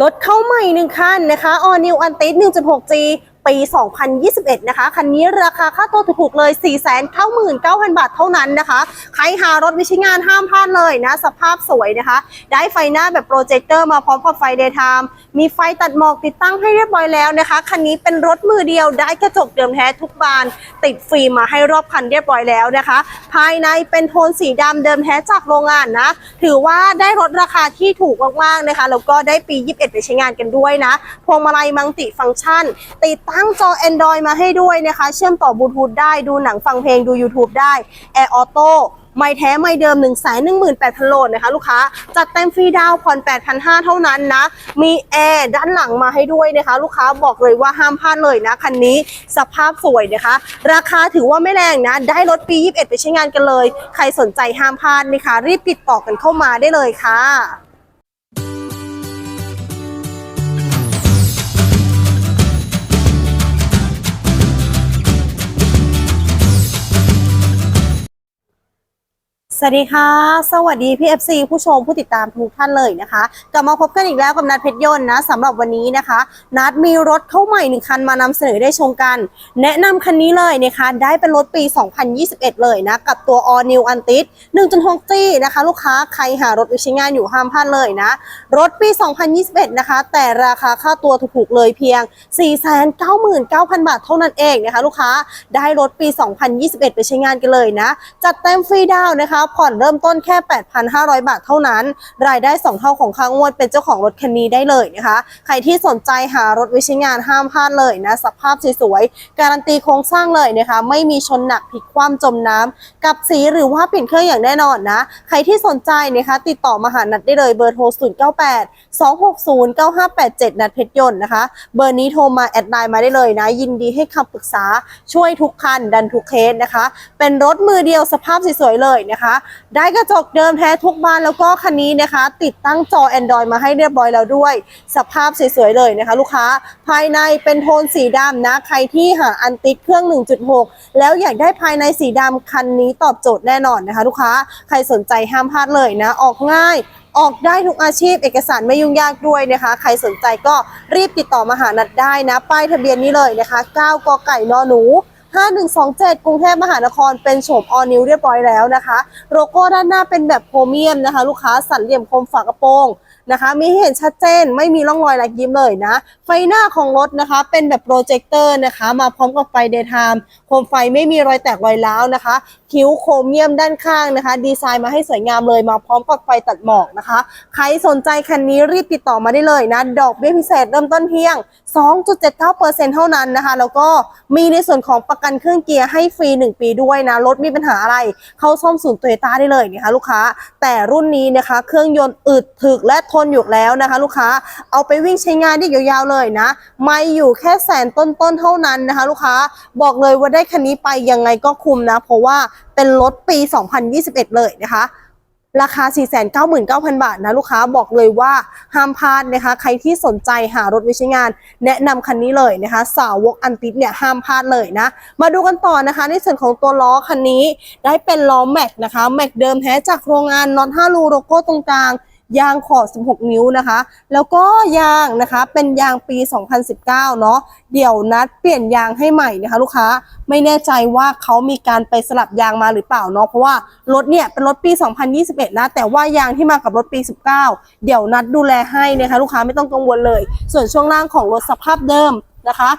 ลดเข้าใหม่หนึ่งคันนะคะ All New Antis 1.6G ปี 2021 นะคะ คันนี้ราคาค่าตัวถูกๆเลย 499,000 บาทเท่านั้นนะคะ ใครหารถวิชิงานห้ามพลาดเลยนะ สภาพสวยนะคะ ได้ไฟหน้าแบบโปรเจคเตอร์มาพร้อมกับไฟเดย์ไทม์มีไฟตัดหมอกติดตั้งให้เรียบร้อยแล้วนะคะ คันนี้เป็นรถมือเดียวได้กระจกเดิมแท้ทุกบาน ติดฟิล์มมาให้รอบคันเรียบร้อยแล้วนะคะ ภายในเป็นโทนสีดำเดิมแท้จากโรงงานนะ ถือว่าได้รถราคาที่ถูกมากๆนะคะแล้วก็ได้ปี 21 ไปใช้งานกันด้วยนะพวงมาลัยมังติฟังก์ชันติดตั้งจอ Android มาให้ด้วยนะคะ เชื่อมต่อบลูทูธได้ดูหนังฟังเพลงดู YouTube ได้ Air Auto ไม่แท้ไม่เดิม 1 1 8 0 0 0โหลดนะคะ ลูกค้า จัดเต็มฟรีดาวน์ผ่อน 8,500 เท่านั้นนะ มีแอร์ด้านหลังมาให้ด้วยนะคะ ลูกค้าบอกเลยว่าห้ามพลาดเลยนะ คันนี้สภาพสวยนะคะ ราคาถือว่าไม่แรงนะ ได้รถปี 21 ไปใช้งานกันเลย ใครสนใจห้ามพลาดนะคะ รีบติดต่อกันเข้ามาได้เลยค่ะ สวัสดีค่ะ สวัสดีพี่ FC ผู้ชมผู้ติดตามทุกท่านเลยนะคะ กลับมาพบกันอีกแล้วกับนัดเพชรยนต์นะสำหรับวันนี้นะคะ นัดมีรถเข้าใหม่หนึ่งคันมานำเสนอได้ชมกัน แนะนำคันนี้เลยนะคะ ได้เป็นรถปี 2021 เลยนะ กับตัว All New Antis 1.6G นะคะ ลูกค้าใครหารถไปใช้งานอยู่ห้ามพลาดเลยนะ รถปี 2021 นะคะ แต่ราคาค่าตัวถูกๆเลยเพียง 499,000 บาทเท่านั้นเองนะคะ ลูกค้าได้รถปี 2021 ไปใช้งานกันเลยนะจัดเต็มฟรีดาวนะคะผ่อนเริ่มต้นแค่ 8,500 บาทเท่านั้น รายได้ 2 เท่าของค่างวดเป็นเจ้าของรถคันนี้ได้เลยนะคะ ใครที่สนใจหารถไวิใช้งานห้ามพลาดเลยนะ สภาพสวยๆ การันตีโครงสร้างเลยนะคะ ไม่มีชนหนักพลิกคว่ำจมน้ำกับสีหรือว่าเปลี่ยนเครื่องอย่างแน่นอนนะ ใครที่สนใจนะคะ ติดต่อมาหานัดได้เลยเบอร์โทร 098 260 9587 นัดเพชรยนต์นะคะ เบอร์นี้โทรมาแอดไลน์มาได้เลยนะ ยินดีให้คำปรึกษาช่วยทุกคันดันทุกเคสนะคะ เป็นรถมือเดียวสภาพสวยๆเลยนะคะได้กระจกเดิมแท้ทุกบานแล้วก็คันนี้นะคะ ติดตั้งจอ Android มาให้เรียบร้อยแล้วด้วย สภาพสวยๆเลยนะคะ ลูกค้าภายในเป็นโทนสีดำนะ ใครที่หาอันติดเครื่อง 1.6 แล้วอยากได้ภายในสีดำคันนี้ตอบโจทย์แน่นอนนะคะ ลูกค้าใครสนใจห้ามพลาดเลยนะ ออกง่ายออกได้ทุกอาชีพเอกสารไม่ยุ่งยากด้วยนะคะ ใครสนใจก็รีบติดต่อมาหานัดได้นะ ป้ายทะเบียนนี้เลยนะคะ 9 กไก่นอหนู 5127 กรุงเทพมหานครเป็นโฉมออนิวเรียบร้อยแล้วนะคะ โลโก้ด้านหน้าเป็นแบบโพรเมียมนะคะ ลูกค้าสันเหลี่ยมคมฝากระโปรงนะคะ มีให้เห็นชัดเจนไม่มีร่องรอยรอยยิ้มเลยนะ ไฟหน้าของรถนะคะ เป็นแบบโปรเจคเตอร์นะคะ มาพร้อมกับไฟเดย์ไทม์โคมไฟไม่มีรอยแตกรอยร้าวนะคะ คิ้วโครเมียมด้านข้างนะคะ ดีไซน์มาให้สวยงามเลยมาพร้อมกับไฟตัดหมอกนะคะ ใครสนใจคันนี้รีบติดต่อมาได้เลยนะ ดอกเบี้ยพิเศษเริ่มต้นเพียง 2.79%เท่านั้นนะคะ แล้วก็มีในส่วนของประกันเครื่องเกียร์ให้ฟรี 1 ปีด้วยนะ รถมีปัญหาอะไร เข้าซ่อมศูนย์โตโยต้าได้เลยนะคะลูกค้า แต่รุ่นนี้นะคะ เครื่องยนต์อึดถึกและทนอยู่แล้วนะคะ ลูกค้า เอาไปวิ่งใช้งานได้ยาวๆเลยนะ ไม่อยู่แค่แสนต้นๆเท่านั้นนะคะ ลูกค้า บอกเลยว่าได้คันนี้ไปยังไงก็คุ้มนะ เพราะว่าเป็นรถปี 2021 เลยนะคะ ราคา 499,000 บาทนะลูกค้าบอกเลยว่าห้ามพลาดนะคะ ใครที่สนใจหารถไวิใช้งาน แนะนำคันนี้เลยนะคะ สาวกอันติดเนี่ยห้ามพลาดเลยนะ มาดูกันต่อนะคะ ในส่วนของตัวล้อคันนี้ได้เป็นล้อแม็กนะคะ แม็กเดิมแท้จากโรงงานน็อต5รูโลโก้ตรงกลาง ยางขอบ 16 นิ้วนะคะ แล้วก็ยางนะคะเป็นยางปี 2019 เนาะเดี๋ยวนัดเปลี่ยนยางให้ใหม่นะคะ ลูกค้าไม่แน่ใจว่าเขามีการไปสลับยางมาหรือเปล่าเนาะเพราะว่ารถเนี่ยเป็นรถปี 2021 นะ แต่ว่ายางที่มากับรถปี 19 เดี๋ยวนัดดูแลให้นะคะ ลูกค้าไม่ต้องกังวลเลย ส่วนช่วงล่างของรถสภาพเดิมนะคะ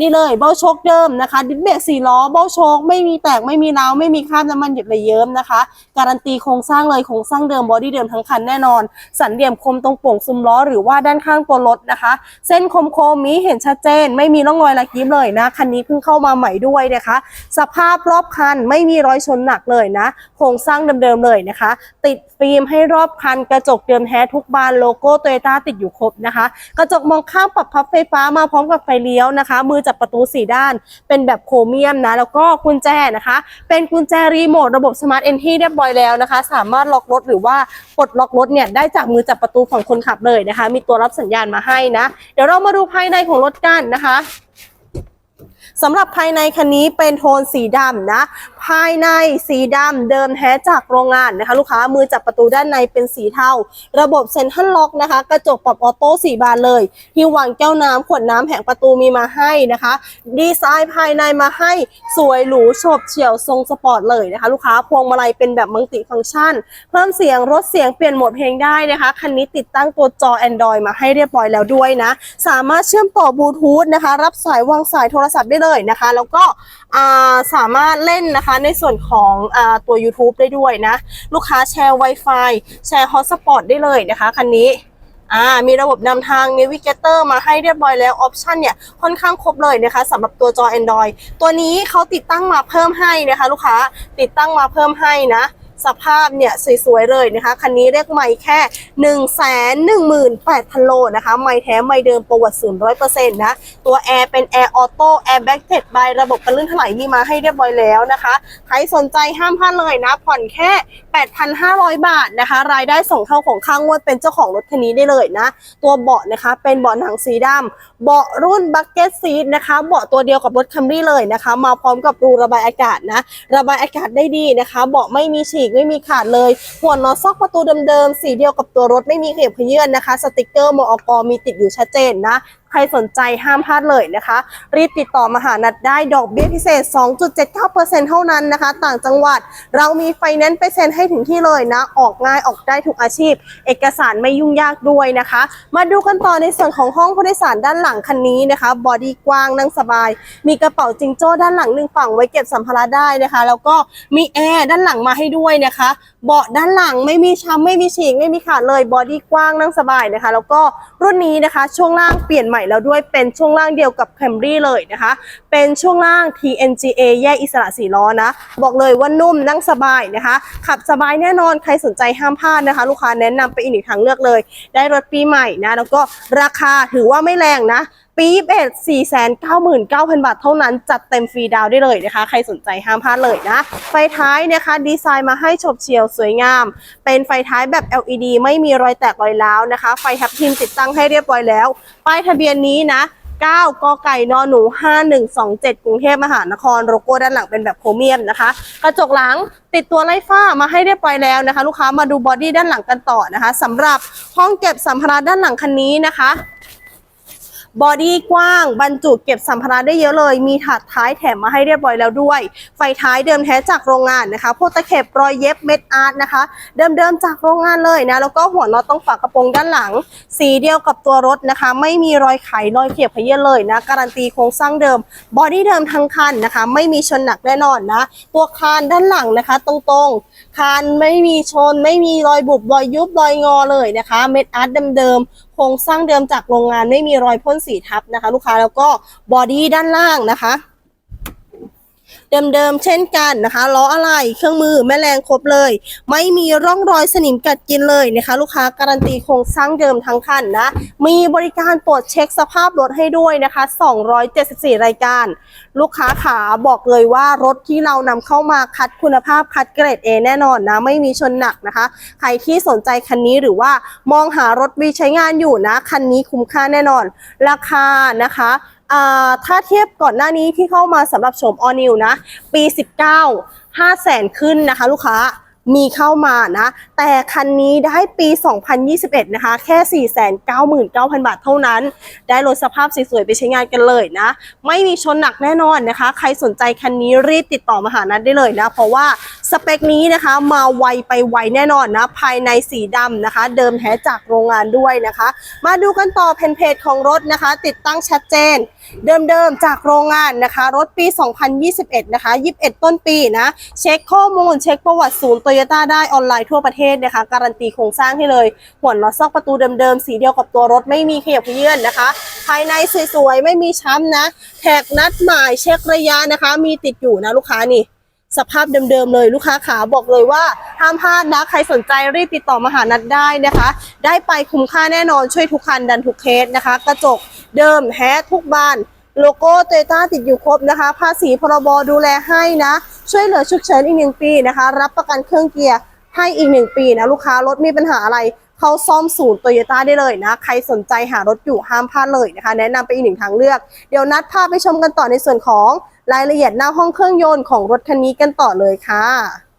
นี่เลยเบ้าโชคเดิมนะคะดิสเบรกสี่ล้อเบ้าโชคไม่มีแตกไม่มีร้าวไม่มีคราบน้ำมันหยดเลยเยิ้มนะคะ การันตีโครงสร้างเลยโครงสร้างเดิมบอดี้เดิมทั้งคันแน่นอน สันเหลี่ยมคมตรงโป่งซุ้มล้อหรือว่าด้านข้างตัวรถนะคะ เส้นคมคมมีเห็นชัดเจน ไม่มีร่องรอยรอยยิ้มเลยนะคันนี้เพิ่งเข้ามาใหม่ด้วยนะคะ สภาพรอบคันไม่มีรอยชนหนักเลยนะ โครงสร้างเดิมๆเลยนะคะ ติดฟิล์มให้รอบคันกระจกเดิมแท้ทุกบานโลโก้โตโยต้าติดอยู่ครบนะคะ กระจกมองข้างปรับพับไฟฟ้ามาพร้อมกับไฟเลี้ยวนะคะ มือจับประตูสี่ด้าน เป็นแบบโครเมียมนะ แล้วก็กุญแจนะคะ เป็นกุญแจรีโมทระบบสมาร์ทเอนที่เรียบร้อยแล้วนะคะ สามารถล็อกรถหรือว่าปลดล็อกรถเนี่ยได้จากมือจับประตูฝั่งคนขับเลยนะคะ มีตัวรับสัญญาณมาให้นะ เดี๋ยวเรามาดูภายในของรถกันนะคะ สำหรับภายในคันนี้เป็นโทนสีดำนะ ภายในสีดำเดิมแท้จากโรงงานนะคะ ลูกค้ามือจับประตูด้านในเป็นสีเทาระบบเซ็นทรัลล็อกนะคะ กระจกปรับออโต้สีบานเลยที่วางแก้วน้ำขวดน้ำแผงประตูมีมาให้นะคะ ดีไซน์ภายในมาให้สวยหรูโฉบเฉี่ยวทรงสปอร์ตเลยนะคะ ลูกค้าพวงมาลัยเป็นแบบมัลติฟังก์ชันเพิ่มเสียงลดเสียงเปลี่ยนโหมดเพลงได้นะคะคันนี้ติดตั้งตัวจอ Android มาให้เรียบร้อยแล้วด้วยนะ สามารถเชื่อมต่อบลูทูธนะคะ รับสายวางสายโทรศัพท์ได้เลยนะคะ แล้วก็สามารถเล่นนะคะในส่วนของอตัว YouTube ได้ด้วยนะ ลูกค้าแชร์ Wi-Fi แชร์ Hotspot ได้เลยนะคะ คันนี้อ่ามีระบบนำทาง Navigator มาให้เรียบร้อยแล้ว ออปชันเนี่ย ค่อนข้างครบเลยนะคะสำหรับตัวจอ Android ตัวนี้เขาติดตั้งมาเพิ่มให้นะคะ ลูกค้าติดตั้งมาเพิ่มให้นะ สภาพเนี่ยสวยๆเลยนะคะ คันนี้เรียกไม่แค่1 1 8 0 0 0โลนะคะ ไม่แท้ไม่เดิมประวัติศูนย์ร้อยเปอร์เซ็นต์นะ ตัวแอร์เป็นแอร์ออโต้แอร์แบ็กเทดบายระบบกันลื่นถลายมีมาให้เรียบร้อยแล้วนะคะ ใครสนใจห้ามพลาดเลยนะ ผ่อนแค่8,500 บาทนะคะ รายได้ส่งเข้าของข้างงวดเป็นเจ้าของรถคันนี้ได้เลยนะ ตัวเบาะนะคะเป็นเบาะหนังสีดำเบาะรุ่นบักเก็ตซีทนะคะ เบาะตัวเดียวกับรถคัมรี่เลยนะคะ มาพร้อมกับรูระบายอากาศนะ ระบายอากาศได้ดีนะคะ เบาะไม่มีฉีกไม่มีขาดเลย หัวนอซอกประตูเดิมๆสีเดียวกับตัวรถไม่มีเขียบขยื่นนะคะ สติกเกอร์มอกมีติดอยู่ชัดเจนนะ ใครสนใจห้ามพลาดเลยนะคะ รีบติดต่อมาหานัดได้ดอกเบี้ยพิเศษ 2.79%เท่านั้นนะคะ ต่างจังหวัดเรามีไฟแนนซ์ไปเซ็นให้ถึงที่เลยนะ ออกง่ายออกได้ทุกอาชีพ เอกสารไม่ยุ่งยากด้วยนะคะ มาดูกันต่อในส่วนของห้องผู้โดยสารด้านหลังคันนี้นะคะ บอดี้กว้างนั่งสบาย มีกระเป๋าจิงโจ้ด้านหลังหนึ่งฝั่งไว้เก็บสัมภาระได้นะคะ แล้วก็มีแอร์ด้านหลังมาให้ด้วยนะคะเบาะด้านหลังไม่มีช้ำไม่มีฉีกไม่มีขาดเลยบอดี้กว้างนั่งสบายนะคะ แล้วก็รุ่นนี้นะคะ ช่วงล่างเปลี่ยนใหม่แล้วด้วยเป็นช่วงล่างเดียวกับ Camry เลยนะคะ เป็นช่วงล่าง TNGA แยกอิสระสีล้อนะ บอกเลยว่านุ่มนั่งสบายนะคะ ขับสบายแน่นอนใครสนใจห้ามพลาดนะคะ ลูกค้าแนะนำไปอีกหนึ่งทางเลือกเลย ได้รถปีใหม่นะ แล้วก็ราคาถือว่าไม่แรงนะปีเบ็ด4 9 9 0 0 0บาทเท่านั้น จัดเต็มฟรีดาวได้เลยนะคะ ใครสนใจห้ามพลาดเลยนะ ไฟท้ายนะคะ ดีไซน์มาให้ฉบเฉียวสวยงาม เป็นไฟท้ายแบบ LED ไม่มีรอยแตกรอยร้าวนะคะ ไฟทับทิมติดตั้งให้เรียบร้อยแล้ว ป้ายทะเบียนนี้นะ9กไก่นอหนู 5127 กรุงเทพมหานครโลโก้ด้านหลังเป็นแบบโครเมียมนะคะ กระจกหลังติดตัวไล่ฝ้ามาให้เรียบร้อยแล้วนะคะ ลูกค้ามาดูบอดี้ด้านหลังกันต่อนะคะสำหรับห้องเก็บสัมภาระด้านหลังคันนี้นะคะ บอดี้กว้าง บรรจุเก็บสัมภาระได้เยอะเลย มีถาดท้ายแถมมาให้เรียบร้อยแล้วด้วย ไฟท้ายเดิมแท้จากโรงงานนะคะพวกตะเข็บรอยเย็บเม็ดอาร์ตนะคะ เดิมๆจากโรงงานเลยนะ แล้วก็หัวน็อตตรงฝากระโปรงด้านหลัง สีเดียวกับตัวรถนะคะ ไม่มีรอยไขรอยเขียบขยื่นเลยนะ การันตีโครงสร้างเดิม บอดี้เดิมทั้งคันนะคะ ไม่มีชนหนักแน่นอนนะ ตัวคานด้านหลังนะคะ ตรงๆ คานไม่มีชน ไม่มีรอยบุบรอยยุบรอยงอเลยนะคะ เม็ดอาร์ตเดิมๆ รงสร้างเดิมจากโรงงานไม่มีรอยพ่นสีทับนะคะ ลูกค้าแล้วก็บอดี้ด้านล่างนะคะ เดิมๆเช่นกันนะคะล้ออะไรเครื่องมือแม่แรงครบเลย ไม่มีร่องรอยสนิมกัดกินเลยนะคะ ลูกค้าการันตีโครงสร้างเดิมทั้งคันนะ มีบริการตรวจเช็คสภาพรถให้ด้วยนะคะ 274 รายการ ลูกค้าขาบอกเลยว่ารถที่เรานำเข้ามาคัดคุณภาพคัดเกรด A แน่นอนนะ ไม่มีชนหนักนะคะ ใครที่สนใจคันนี้หรือว่ามองหารถวีใช้งานอยู่นะ คันนี้คุ้มค่าแน่นอน ราคานะคะ ถ้าเทียบก่อนหน้านี้ที่เข้ามาสำหรับโฉมออนิวนะ ปี 19 5แสนขึ้นนะคะ ลูกค้ามีเข้ามานะ แต่คันนี้ได้ปี 2021 นะคะ แค่ 499,000 บาทเท่านั้น ได้รถสภาพสวยๆไปใช้งานกันเลยนะ ไม่มีชนหนักแน่นอนนะคะ ใครสนใจคันนี้รีบติดต่อมาหานัดได้เลยนะ เพราะว่าสเปคนี้นะคะมาไวไปไวแน่นอนนะ ภายในสีดำนะคะ เดิมแท้จากโรงงานด้วยนะคะ มาดูกันต่อเพนเพจของรถนะคะ ติดตั้งชัดเจนเดิมๆจากโรงงานนะคะ รถปี 2021 นะคะ 21 ต้นปีนะ เช็คข้อมูลเช็คประวัติศูนย์โตโยต้าได้ออนไลน์ทั่วประเทศนะคะ การันตีโครงสร้างให้เลยหัวน็อตซอกประตูเดิมๆ สีเดียวกับตัวรถไม่มีขยับเขยื่นนะคะ ภายในสวยๆ ไม่มีช้ำนะ แท็กนัดหมายเช็คระยะนะคะ มีติดอยู่นะลูกค้านี่สภาพเดิมๆเลยลูกค้าขาบอกเลยว่าห้ามพลาดนะ ใครสนใจรีบติดต่อมาหานัดได้นะคะ ได้ไปคุ้มค่าแน่นอนช่วยทุกคันดันทุกเคสนะคะ กระจก เดิมแท้ทุกบาน โลโก้โตโยต้าติดอยู่ครบนะคะ ภาษีพรบดูแลให้นะ ช่วยเหลือฉุกเฉินอีกหนึ่งปีนะคะ รับประกันเครื่องเกียร์ให้อีกหนึ่งปีนะลูกค้ารถมีปัญหาอะไรเข้าซ่อมศูนย์โตโยต้าได้เลยนะ ใครสนใจหารถอยู่ห้ามพลาดเลยนะคะ แนะนำไปอีกหนึ่งทางเลือก เดี๋ยวนัดพาไปชมกันต่อในส่วนของรายละเอียดหน้าห้องเครื่องยนต์ของรถคันนี้กันต่อเลยค่ะ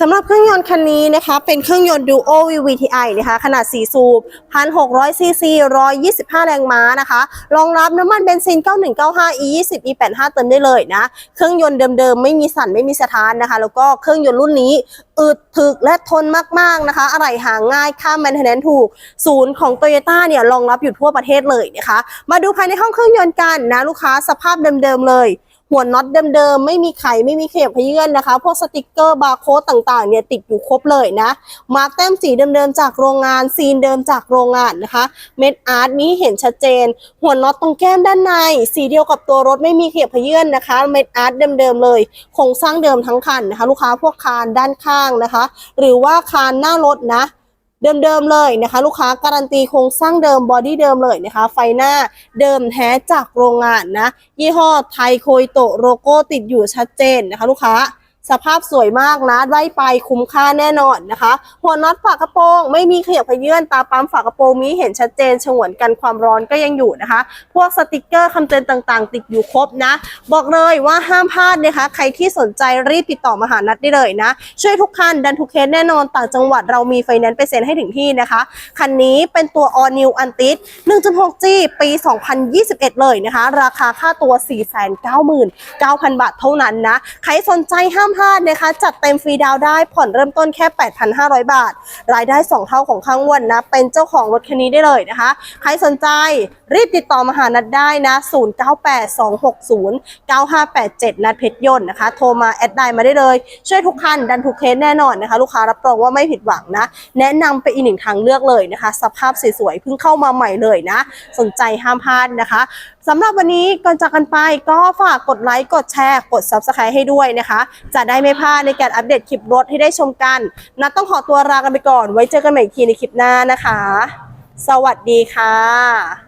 สำหรับเครื่องยนต์คันนี้นะคะ เป็นเครื่องยนต์ Duo VVTi นะคะ ขนาด 4 สูบ 1,600 ซีซี 125 แรงม้านะคะ รองรับน้ำมันเบนซิน 9195 E20 E85 เติมได้เลยนะ เครื่องยนต์เดิมๆ ไม่มีสั่น ไม่มีสะท้านนะคะ แล้วก็เครื่องยนต์รุ่นนี้อึดถึกและทนมากๆนะคะ อะไรหาง่ายค่า maintenance ถูก ศูนย์ของ Toyota เนี่ยรองรับอยู่ทั่วประเทศเลยนะคะ มาดูภายในห้องเครื่องยนต์กันนะลูกค้าสภาพเดิมๆเลย หัวน็อตเดิมๆ ไม่มีไขไม่มีเข็บขยื่นนะคะ พวกสติกเกอร์บาร์โค้ดต่างๆเนี่ยติดอยู่ครบเลยนะ มาร์กแต้มสีเดิมๆ จากโรงงาน ซีนเดิมจากโรงงานนะคะ เม็ดอาร์ตนี้เห็นชัดเจน หัวน็อตตรงแก้มด้านใน สีเดียวกับตัวรถไม่มีเข็บขยื่นนะคะ เม็ดอาร์ตเดิมๆเลยโครงสร้างเดิมทั้งคันนะคะ ลูกค้าพวกคานด้านข้างนะคะ หรือว่าคานหน้ารถนะ เดิมๆเลยนะคะ ลูกค้าการันตีโครงสร้างเดิมบอดี้เดิมเลยนะคะ ไฟหน้าเดิมแท้จากโรงงานนะ ยี่ห้อไทยโคยโตโลโก้ติดอยู่ชัดเจนนะคะ ลูกค้า สภาพสวยมากนะได้ไปคุ้มค่าแน่นอนนะคะ หัวน็อตฝากระโปรง ไม่มีขยับขยื่นตาปั๊มฝากระโปรงมีเห็นชัดเจนฉงวนกันความร้อนก็ยังอยู่นะคะ พวกสติกเกอร์คำเตือนต่างๆ ติดอยู่ครบนะ บอกเลยว่าห้ามพลาดนะคะ ใครที่สนใจรีบติดต่อมาหานัดได้เลยนะ ช่วยทุกคันดันทุกเคสแน่นอนต่างจังหวัดเรามีไฟแนนซ์ไปเซ็นให้ถึงที่นะคะ คันนี้เป็นตัว All New Antis 1.6G ปี 2021 เลยนะคะ ราคาค่าตัว 499,000 บาทเท่านั้นนะ ใครสนใจห้ามพลาดนะคะ จัดเต็มฟรีดาวได้ผ่อนเริ่มต้นแค่ 8,500 บาท รายได้ 2 เท่าของข้างวันนะ เป็นเจ้าของรถคันนี้ได้เลยนะคะ ใครสนใจรีบติดต่อมาหานัดได้นะ 0982609587 นัดเพชรยนต์นะคะ โทรมาแอดไลน์มาได้เลย ช่วยทุกคันดันทุกเคสแน่นอนนะคะ ลูกค้ารับรองว่าไม่ผิดหวังนะ แนะนำไปอีกหนึ่งทางเลือกเลยนะคะ สภาพสวยๆเพิ่งเข้ามาใหม่เลยนะ สนใจห้ามพลาดนะคะสำหรับวันนี้ก่อนจากกันไปก็ฝากกดไลค์กดแชร์กด Subscribe ให้ด้วยนะคะจะได้ไม่พลาดในการอัปเดตคลิปรถให้ได้ชมกัน นัดต้องขอตัวลากันไปก่อน ไว้เจอกันใหม่อีกทีในคลิปหน้านะคะ สวัสดีค่ะ